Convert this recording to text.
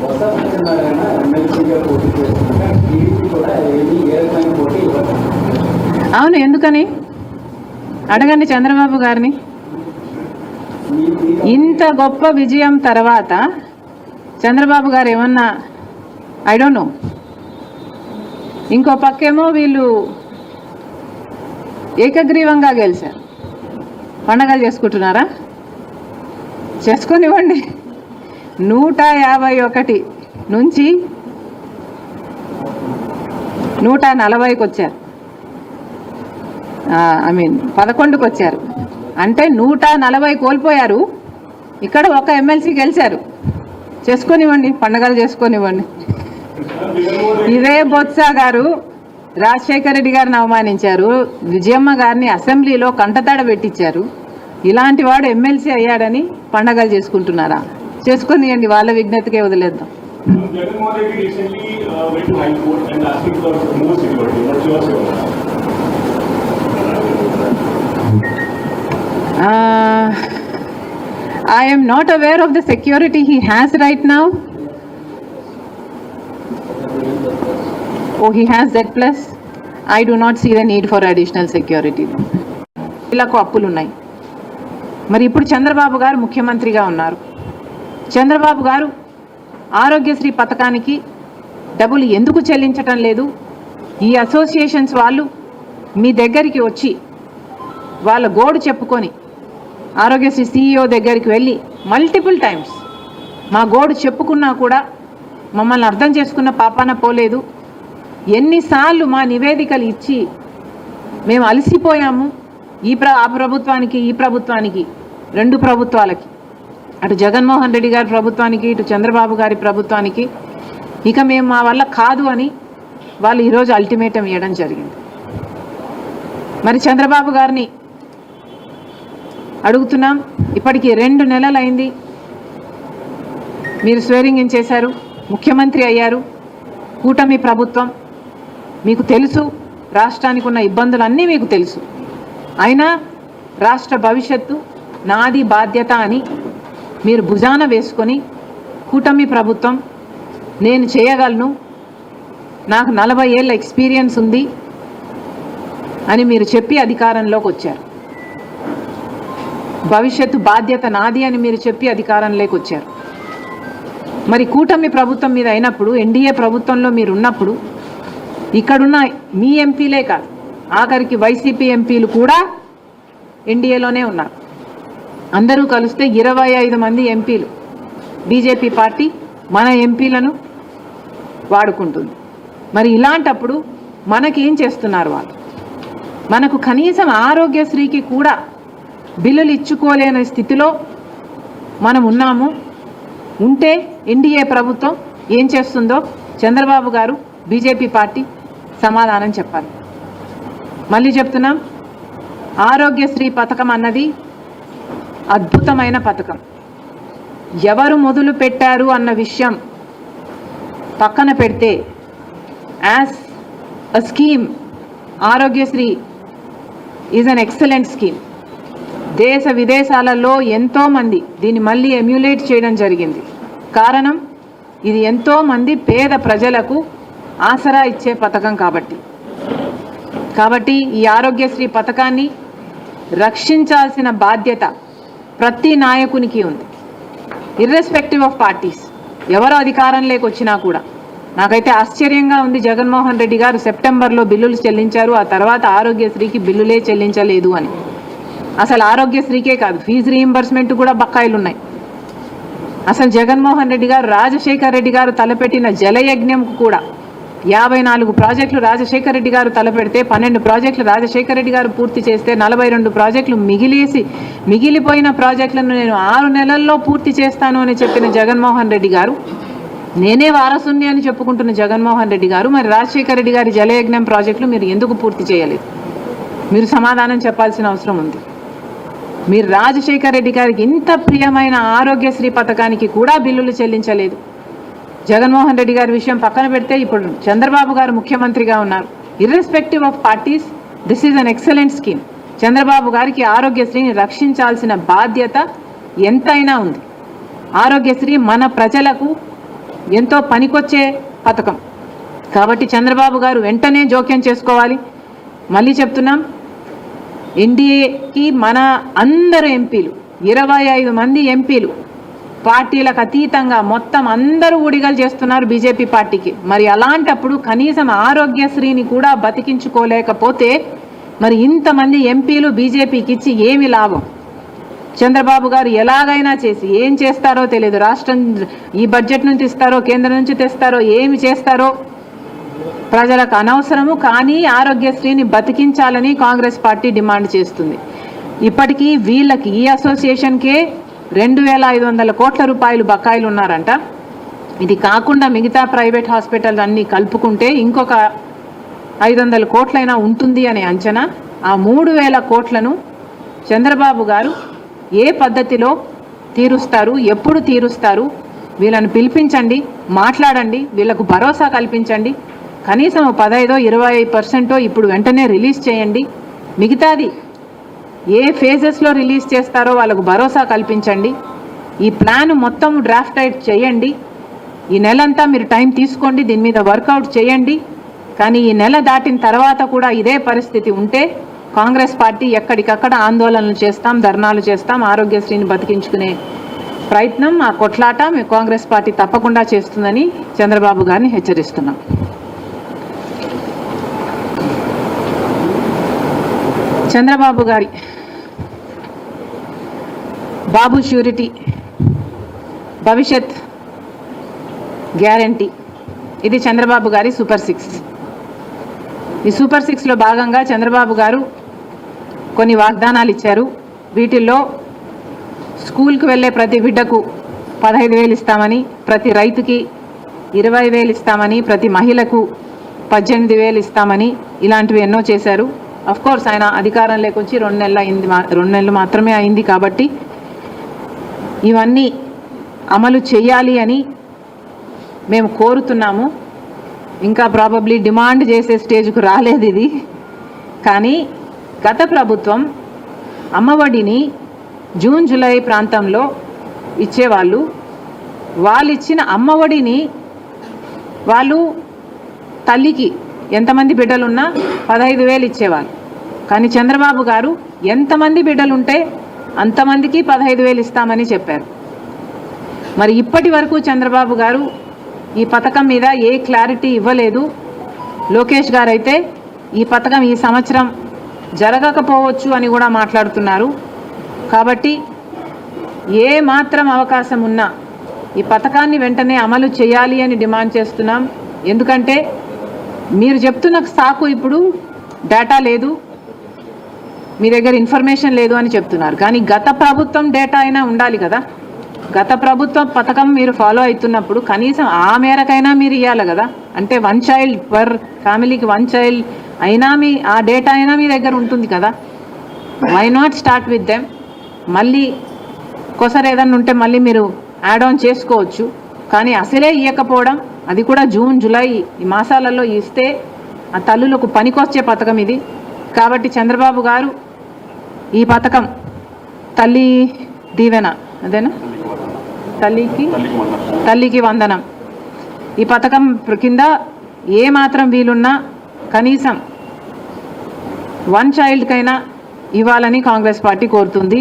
సత్యనారాయణ ఎమ్మెల్సీగా పోటీ చేస్తుంటే టీడీపీ కూడా ఏ రకమైన పోటీ అవును ఎందుకని? అడగండి చంద్రబాబు గారిని. ఇంత గొప్ప విజయం తర్వాత చంద్రబాబు గారు ఏమన్నా ఐ డోంట్ నో ఇంకో పక్కేమో వీళ్ళు ఏకగ్రీవంగా గెలిచారు. పండగలు చేసుకుంటున్నారా? చేసుకొనివ్వండి. నూట యాభై ఒకటి నుంచి నూట నలభైకి వచ్చారు ఐ మీన్ పదకొండుకి వచ్చారు అంటే నూట నలభై కోల్పోయారు. ఇక్కడ ఒక ఎమ్మెల్సీ గెలిచారు. చేసుకొనివ్వండి పండగలు చేసుకొనివ్వండి. ఇదే బొత్స గారు రాజశేఖర రెడ్డి గారిని అవమానించారు. విజయమ్మ గారిని అసెంబ్లీలో కంటతడ పెట్టించారు. ఇలాంటి వాడు ఎమ్మెల్సీ అయ్యాడని పండగలు చేసుకుంటున్నారా? చేసుకునియండి వాళ్ళ విజ్ఞతకే వదిలేద్దాం. I am not aware of the security he has right now oh he has that plus I do not see the need for additional security పిల్లకు అప్పులు ఉన్నాయి మరి ఇప్పుడు చంద్రబాబు గారు ముఖ్యమంత్రిగా ఉన్నారు. చంద్రబాబు గారు ఆరోగ్యశ్రీ పథకానికి డబ్బులు ఎందుకు చెల్లించటం లేదు? ఈ అసోసియేషన్స్ వాళ్ళు మీ దగ్గరికి వచ్చి వాళ్ళ గోడు చెప్పుకొని ఆరోగ్యశ్రీ సీఈఓ దగ్గరికి వెళ్ళి మల్టిపుల్ టైమ్స్ మా గోడు చెప్పుకున్నా కూడా మమ్మల్ని అర్థం చేసుకున్న పాపాన పోలేదు. ఎన్నిసార్లు మా నివేదికలు ఇచ్చి మేము అలసిపోయాము. ఈ ప్ర ఆ ప్రభుత్వానికి ఈ ప్రభుత్వానికి రెండు ప్రభుత్వాలకి. అటు జగన్మోహన్ రెడ్డి గారి ప్రభుత్వానికి ఇటు చంద్రబాబు గారి ప్రభుత్వానికి ఇక మేము మా వల్ల కాదు అని వాళ్ళు ఈరోజు అల్టిమేటం ఇవ్వడం జరిగింది. మరి చంద్రబాబు గారిని అడుగుతున్నాం. ఇప్పటికి రెండు నెలలైంది. మీరు స్వేరింగ్ ఇన్ చేశారు? ముఖ్యమంత్రి అయ్యారు. కూటమి ప్రభుత్వం మీకు తెలుసు. రాష్ట్రానికి ఉన్న ఇబ్బందులన్నీ మీకు తెలుసు. అయినా రాష్ట్ర భవిష్యత్తు నాది బాధ్యత అని మీరు భుజాన వేసుకొని కూటమి ప్రభుత్వం నేను చేయగలను. నాకు నలభై ఏళ్ళ ఎక్స్పీరియన్స్ ఉంది అని మీరు చెప్పి అధికారంలోకి వచ్చారు. భవిష్యత్తు బాధ్యత నాది అని మీరు చెప్పి అధికారంలోకి వచ్చారు. మరి కూటమి ప్రభుత్వం మీద అయినప్పుడు ఎన్డీఏ ప్రభుత్వంలో మీరు ఉన్నప్పుడు ఇక్కడున్న మీ ఎంపీలే కాదు ఆఖరికి వైసీపీ ఎంపీలు కూడా ఎన్డీఏలోనే ఉన్నారు. అందరూ కలిస్తే ఇరవై ఐదు మంది ఎంపీలు. బీజేపీ పార్టీ మన ఎంపీలను వాడుకుంటుంది. మరి ఇలాంటప్పుడు మనకేం చేస్తున్నారు వాళ్ళు? మనకు కనీసం ఆరోగ్యశ్రీకి కూడా బిల్లులు ఇచ్చుకోలేని స్థితిలో మనం ఉన్నాము. ఉంటే ఎన్డీఏ ప్రభుత్వం ఏం చేస్తుందో చంద్రబాబు గారు బీజేపీ పార్టీ సమాధానం చెప్పాలి. మళ్ళీ చెప్తున్నాం ఆరోగ్యశ్రీ పథకం అన్నది అద్భుతమైన పథకం. ఎవరు మొదలు పెట్టారు అన్న విషయం పక్కన పెడితే as a scheme Arogyasri is an excellent scheme. దేశ విదేశాలలో ఎంతోమంది దీన్ని మళ్ళీ ఎమ్యులేట్ చేయడం జరిగింది. కారణం ఇది ఎంతోమంది పేద ప్రజలకు ఆసరా ఇచ్చే పథకం కాబట్టి. కాబట్టి ఈ ఆరోగ్యశ్రీ పథకాన్ని రక్షించాల్సిన బాధ్యత ప్రతి నాయకునికి ఉంది. ఇర్రెస్పెక్టివ్ ఆఫ్ పార్టీస్ ఎవరు అధికారం లేకొచ్చినా కూడా. నాకైతే ఆశ్చర్యంగా ఉంది జగన్మోహన్ రెడ్డి గారు సెప్టెంబర్లో బిల్లులు చెల్లించారు. ఆ తర్వాత ఆరోగ్యశ్రీకి బిల్లులే చెల్లించలేదు అని. అసలు ఆరోగ్యశ్రీకే కాదు ఫీజు రీయింబర్స్మెంట్ కూడా బకాయిలు ఉన్నాయి అసలు జగన్మోహన్ రెడ్డి గారు రాజశేఖర్ రెడ్డి గారు తలపెట్టిన జలయజ్ఞంకు కూడా యాభై నాలుగు ప్రాజెక్టులు రాజశేఖర రెడ్డి గారు తలపెడితే పన్నెండు ప్రాజెక్టులు రాజశేఖర రెడ్డి గారు పూర్తి చేస్తే నలభై రెండు ప్రాజెక్టులు మిగిలేసి మిగిలిపోయిన ప్రాజెక్టులను నేను ఆరు నెలల్లో పూర్తి చేస్తాను అని చెప్పిన జగన్మోహన్ రెడ్డి గారు నేనే వారసుని అని చెప్పుకుంటున్న జగన్మోహన్ రెడ్డి గారు మరి రాజశేఖర రెడ్డి గారి జలయజ్ఞం ప్రాజెక్టులు మీరు ఎందుకు పూర్తి చేయలేదు? మీరు సమాధానం చెప్పాల్సిన అవసరం ఉంది. మీరు రాజశేఖర రెడ్డి గారికి ఇంత ప్రియమైన ఆరోగ్యశ్రీ పథకానికి కూడా బిల్లులు చెల్లించలేదు. జగన్మోహన్ రెడ్డి గారి విషయం పక్కన పెడితే ఇప్పుడు చంద్రబాబు గారు ముఖ్యమంత్రిగా ఉన్నారు. Irrespective of parties this is an excellent scheme Chandrababu గారికి ఆరోగ్యశ్రీని రక్షించాల్సిన బాధ్యత ఎంతైనా ఉంది. ఆరోగ్యశ్రీ మన ప్రజలకు ఎంతో పనికొచ్చే పథకం. కాబట్టి చంద్రబాబు గారు వెంటనే జోక్యం చేసుకోవాలి. మళ్ళీ చెప్తున్నాం ఎన్డీఏకి మన అందరు ఎంపీలు ఇరవై ఐదు మంది ఎంపీలు పార్టీలకు అతీతంగా మొత్తం అందరూ ఊడిగలు చేస్తున్నారు బీజేపీ పార్టీకి. మరి అలాంటప్పుడు కనీసం ఆరోగ్యశ్రీని కూడా బతికించుకోలేకపోతే మరి ఇంతమంది ఎంపీలు బీజేపీకి ఇచ్చి ఏమి లాభం? చంద్రబాబు గారు ఎలాగైనా చేసి ఏం చేస్తారో తెలియదు రాష్ట్రం ఈ బడ్జెట్ నుంచి ఇస్తారో కేంద్రం నుంచి తెస్తారో ఏమి చేస్తారో ప్రజలకు అనవసరము. కానీ ఆరోగ్యశ్రీని బతికించాలని కాంగ్రెస్ పార్టీ డిమాండ్ చేస్తుంది. ఇప్పటికీ వీళ్ళకి ఈ అసోసియేషన్కే రెండు వేల ఐదు వందల కోట్ల రూపాయలు బకాయిలు ఉన్నారంట ఇది కాకుండా మిగతా ప్రైవేట్ హాస్పిటల్ అన్నీ కలుపుకుంటే ఇంకొక ఐదు వందల కోట్లైనా ఉంటుంది అనే అంచనా. ఆ మూడు వేల కోట్లను చంద్రబాబు గారు ఏ పద్ధతిలో తీరుస్తారు ఎప్పుడు తీరుస్తారు వీళ్ళని పిలిపించండి మాట్లాడండి వీళ్ళకు భరోసా కల్పించండి. కనీసం పదహైదో ఇరవై పర్సెంటో ఇప్పుడు వెంటనే రిలీజ్ చేయండి. మిగతాది ఏ ఫేజెస్లో రిలీజ్ చేస్తారో వాళ్ళకు భరోసా కల్పించండి. ఈ ప్లాన్ మొత్తం డ్రాఫ్ట్ అవుట్ చేయండి. ఈ నెలంతా మీరు టైం తీసుకోండి దీని మీద వర్కౌట్ చేయండి. కానీ ఈ నెల దాటిన తర్వాత కూడా ఇదే పరిస్థితి ఉంటే కాంగ్రెస్ పార్టీ ఎక్కడికక్కడ ఆందోళనలు చేస్తాం ధర్నాలు చేస్తాం ఆరోగ్యశ్రీని బతికించుకునే ప్రయత్నం ఆ కొట్లాట మీ కాంగ్రెస్ పార్టీ తప్పకుండా చేస్తుందని చంద్రబాబు గారిని హెచ్చరిస్తున్నాం. చంద్రబాబు గారి బాబు షూరిటీ భవిష్యత్ గ్యారంటీ. ఇది చంద్రబాబు గారి సూపర్ సిక్స్. ఈ సూపర్ సిక్స్లో భాగంగా చంద్రబాబు గారు కొన్ని వాగ్దానాలు ఇచ్చారు. వీటిల్లో స్కూల్కి వెళ్ళే ప్రతి బిడ్డకు పదహైదు వేలు ఇస్తామని ప్రతి రైతుకి ఇరవై వేలు ఇస్తామని ప్రతి మహిళకు పద్దెనిమిది వేలు ఇస్తామని ఇలాంటివి ఎన్నో చేశారు. కోర్స్ ఆయన అధికారం లేకొచ్చి రెండు నెలలు అయింది మా- రెండు నెలలు మాత్రమే అయింది కాబట్టి ఇవన్నీ అమలు చేయాలి అని మేము కోరుతున్నాము. ఇంకా ప్రాబబ్లీ డిమాండ్ చేసే స్టేజ్కు రాలేదు ఇది. కానీ గత ప్రభుత్వం అమ్మఒడిని జూన్ జూలై ప్రాంతంలో ఇచ్చేవాళ్ళు. వాళ్ళు ఇచ్చిన అమ్మఒడిని వాళ్ళు తల్లికి ఎంతమంది బిడ్డలున్నా పదహైదు వేలు ఇచ్చేవాళ్ళు కానీ చంద్రబాబు గారు ఎంతమంది బిడ్డలుంటే అంతమందికి పదహైదు వేలు ఇస్తామని చెప్పారు. మరి ఇప్పటి వరకు చంద్రబాబు గారు ఈ పథకం మీద ఏ క్లారిటీ ఇవ్వలేదు. లోకేష్ గారైతే ఈ పథకం ఈ సంవత్సరం జరగకపోవచ్చు అని కూడా మాట్లాడుతున్నారు. కాబట్టి ఏ మాత్రం అవకాశం ఉన్నా ఈ పథకాన్ని వెంటనే అమలు చేయాలి అని డిమాండ్ చేస్తున్నాం. ఎందుకంటే మీరు చెప్తున్న సాకు ఇప్పుడు డేటా లేదు. మీ దగ్గర ఇన్ఫర్మేషన్ లేదు అని చెప్తున్నారు. కానీ గత ప్రభుత్వం డేటా అయినా ఉండాలి కదా. గత ప్రభుత్వ పథకం మీరు ఫాలో అవుతున్నప్పుడు కనీసం ఆ మేరకైనా మీరు ఇవ్వాలి కదా. అంటే వన్ చైల్డ్ పర్ ఫ్యామిలీకి వన్ చైల్డ్ అయినా మీ ఆ డేటా అయినా మీ దగ్గర ఉంటుంది కదా. Why not start with them మళ్ళీ కొసరు ఏదన్నా ఉంటే మళ్ళీ మీరు యాడ్ ఆన్ చేసుకోవచ్చు. కానీ అసలే ఇవ్వకపోవడం అది కూడా జూన్ జూలై ఈ మాసాలలో ఇస్తే ఆ తల్లులకు పనికొచ్చే పథకం ఇది. కాబట్టి చంద్రబాబు గారు ఈ పథకం తల్లి దీవెన అదేనా? తల్లికి తల్లికి వందనం. ఈ పథకం కింద ఏ మాత్రం వీలున్నా కనీసం వన్ చైల్డ్కైనా ఇవ్వాలని కాంగ్రెస్ పార్టీ కోరుతుంది.